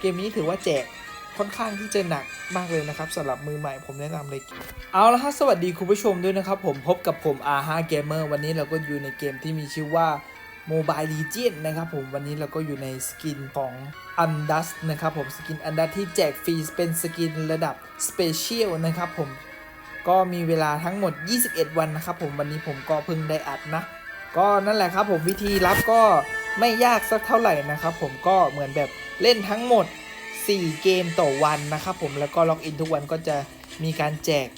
เกมนี้ถือว่าแจกค่อนข้างที่จะหนักมากเลยนะครับสำหรับมือใหม่ผมแนะนำเลย เอาละครับสวัสดีคุณผู้ชมด้วยนะครับ ผมพบกับผม R5 Gamer วันนี้เราก็อยู่ในเกมที่มีชื่อว่า Mobile Legend นะครับผมวันนี้เราก็อยู่ในสกินของ u n d u s นะครับผมสกิน u n d u s ที่แจกฟรีเป็นสกินระดับ Special นะครับผมก็มีเวลาทั้งหมด 21 วันนะครับผมวันนี้ผมก็เพิ่งได้อัดนะ ก็นั่นแหละครับผมวิธีรับก็ไม่ยากสักเท่าไหร่นะครับผมก็เหมือนแบบเล่นทั้งหมด 4 เกมต่อวันนะครับผมแล้วก็ล็อกอินทุกวันก็จะมีการแจก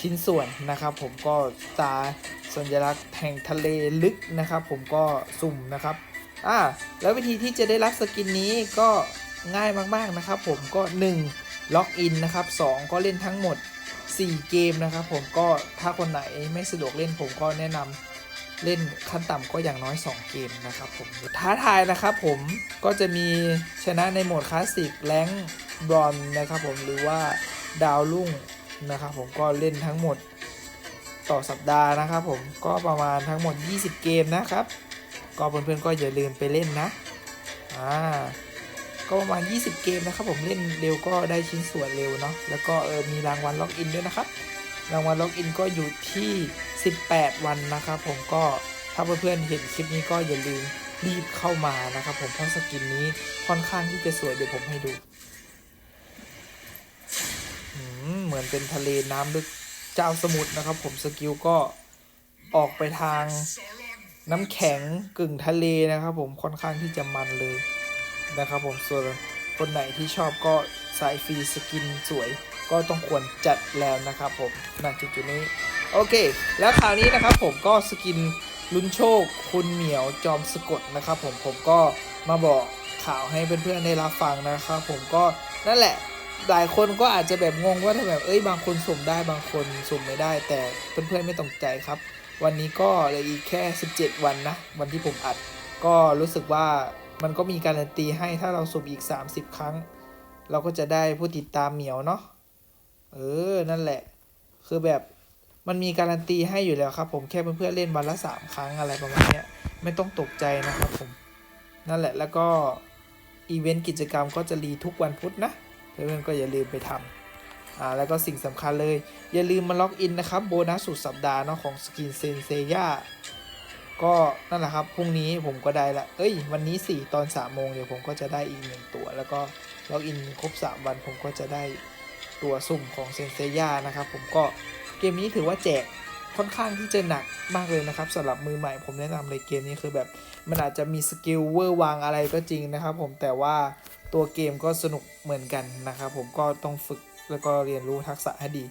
ชิ้นส่วนนะครับผมก็ตาสัญลักษณ์แห่งทะเลลึกนะครับผมก็สุ่มนะครับอ่าแล้ววิธีที่จะได้รับสกินนี้ก็ง่ายมากๆนะครับผมก็ 1 ล็อกอินนะครับ2ก็เล่นทั้งหมด 4 เกมนะครับผมก็ถ้าคนไหนไม่สะดวกเล่นผมก็แนะนำ เล่นขั้นต่ำก็อย่างน้อย 2 เกมนะครับผมท้าทายนะครับผมก็จะมีชนะในโหมดคลาสสิกแรงบรอนนะครับผมหรือว่าดาวรุ่งนะครับผมก็เล่นทั้งหมดต่อสัปดาห์นะครับผมก็ประมาณทั้งหมด 20 เกมนะครับ ก็เพื่อนๆก็อย่าลืมไปเล่นนะอ่าก็ประมาณ 20 เกมนะครับผมเล่นเร็วก็ได้ชิ้นส่วนเร็วเนาะแล้วก็เออมีรางวัลล็อกอินด้วยนะครับ รางวัลล็อกอินก็อยู่ที่ 18 วันนะครับผมก็ถ้าเพื่อนๆเห็นคลิปนี้ก็อย่าลืมรีบเข้ามานะครับผมเพราะสกินนี้ค่อนข้างที่จะสวยเดี๋ยวผมให้ดูเหมือนเป็นทะเลน้ำลึกเจ้าสมุทรนะครับ ผมสกิลก็ออกไปทางน้ำแข็งกึ่งทะเลนะครับ ผมค่อนข้างที่จะมันเลยนะครับ ผมส่วนคนไหนที่ชอบก็สายฟรีสกินสวย ก็ต้องควรจัดแล้วนะครับผมณจุดจุดนี้ โอเค แล้วคราวนี้นะครับผมก็สกินลุ้นโชค คุณเหมียวจอมสะกดนะครับผมผมก็มาบอกข่าวให้เพื่อนๆได้รับฟังนะครับผมก็นั่นแหละหลายคนก็อาจจะแบบงงว่าถ้าแบบเอ้ยบางคนสุ่มได้บางคนสุ่มไม่ได้ แต่เพื่อนๆไม่ต้องใจครับ วันนี้ก็เลืออีกแค่ 17 วันนะ วันที่ผมอัด ก็รู้สึกว่ามันก็มีการันตีให้ถ้าเราสุ่มอีก 30 ครั้ง เราก็จะได้ผู้ติดตามเหมียวเนาะ เออ นั่นแหละ คือแบบมันมีการันตีให้อยู่แล้วครับผมแค่เพื่อนๆเล่นวันละ3ครั้งอะไรประมาณนี้ไม่ต้องตกใจนะครับผม นั่นแหละแล้วก็อีเวนต์กิจกรรมก็จะรีทุกวันพุธนะเพื่อนๆก็อย่าลืมไปทำอ่าแล้วก็สิ่งสำคัญเลย อย่าลืมมาล็อกอินนะครับโบนัสสุดสัปดาห์เนาะของสกินเซนเซย่าก็นั่นแหละครับพรุ่งนี้ผมก็ได้ละ เอ้ย วันนี้ 4 ตอน3โมงเดี๋ยวผมก็จะได้อีกหนึ่งตัว แล้วก็ล็อกอินครบ 3 วันผมก็จะได้ ตัวสุ่มของเซนเซย่านะครับผมก็เกมนี้ถือว่าแจกค่อนข้างที่จะหนักมากเลยนะครับสำหรับมือใหม่ผมแนะนำเลยเกมนี้คือแบบมันอาจจะมีสกิลเวอร์วางอะไรก็จริงนะครับผมแต่ว่าตัวเกมก็สนุกเหมือนกันนะครับผมก็ต้องฝึกแล้วก็เรียนรู้ทักษะให้ดี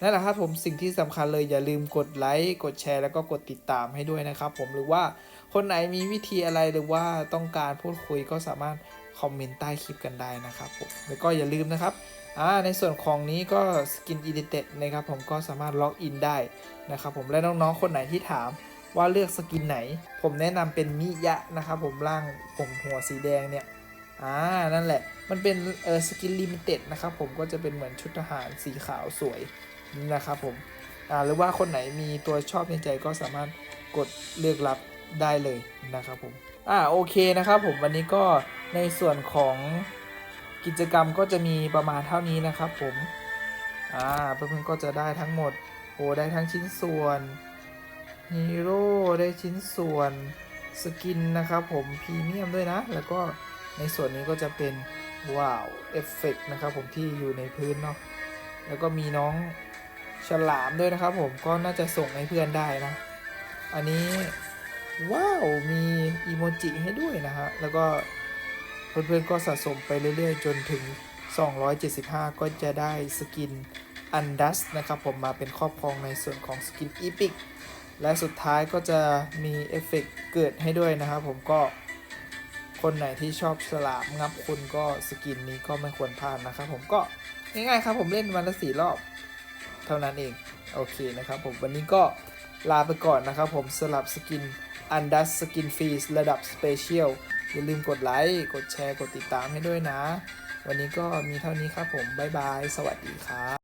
นั่นแหละครับผมสิ่งที่สำคัญเลยอย่าลืมกดไลค์กดแชร์แล้วก็กดติดตามให้ด้วยนะครับผมหรือว่าคนไหนมีวิธีอะไรหรือว่าต้องการพูดคุยก็สามารถ คอมเมนต์ใต้คลิปกันได้นะครับผมแล้วก็อย่าลืมนะครับอ่าในส่วนของนี้ก็สกินอีดิเต็ดนะครับผมก็สามารถล็อกอินได้นะครับผมและน้องๆคนไหนที่ถามว่าเลือกสกินไหน ผมแนะนำเป็นมิยะนะครับผมร่างผมหัวสีแดงเนี่ยอ่านั่นแหละมันเป็นเออสกินลิมิเต็ดนะครับผมก็จะเป็นเหมือนชุดทหารสีขาวสวยนะครับผมอ่าหรือว่าคนไหนมีตัวชอบในใจก็สามารถกดเลือกรับ ได้เลยนะครับผมอ่าโอเคนะครับผมวันนี้ก็ในส่วนของกิจกรรมก็จะมีประมาณเท่านี้นะครับผมอ่าเพื่อนๆก็จะได้ทั้งหมดโอ้ได้ทั้งชิ้นส่วนฮีโร่ได้ชิ้นส่วนสกินนะครับผมพรีเมียมด้วยนะ แล้วก็ในส่วนนี้ก็จะเป็นว้าวเอฟเฟกนะครับผมที่อยู่ในพื้นเนาะแล้วก็มีน้องฉลามด้วยนะครับผมก็น่าจะส่งให้เพื่อนได้นะ อันนี้ ว้าว มีอีโมจิให้ด้วยนะฮะ แล้วก็เพื่อนๆก็สะสมไปเรื่อยๆ จนถึง 275 ก็จะได้สกินอันดัสนะครับผมมาเป็นครอบครองในส่วนของสกินอีพิกและสุดท้ายก็จะมีเอฟเฟกเกิดให้ด้วยนะครับผมก็คนไหนที่ชอบสลามงับคุณก็สกินนี้ก็ไม่ควรพลาดนะครับผมก็ง่ายๆครับผมเล่นวันละสี่รอบ เท่านั้นเอง โอเคนะครับผมวันนี้ก็ลาไปก่อนนะครับผมสลับสกิน อันดัสสกินฟรีระดับสเปเชียลอย่าลืมกดไลค์ กดแชร์ กดติดตามให้ด้วยนะ วันนี้ก็มีเท่านี้ครับผม บ๊ายบาย สวัสดีครับ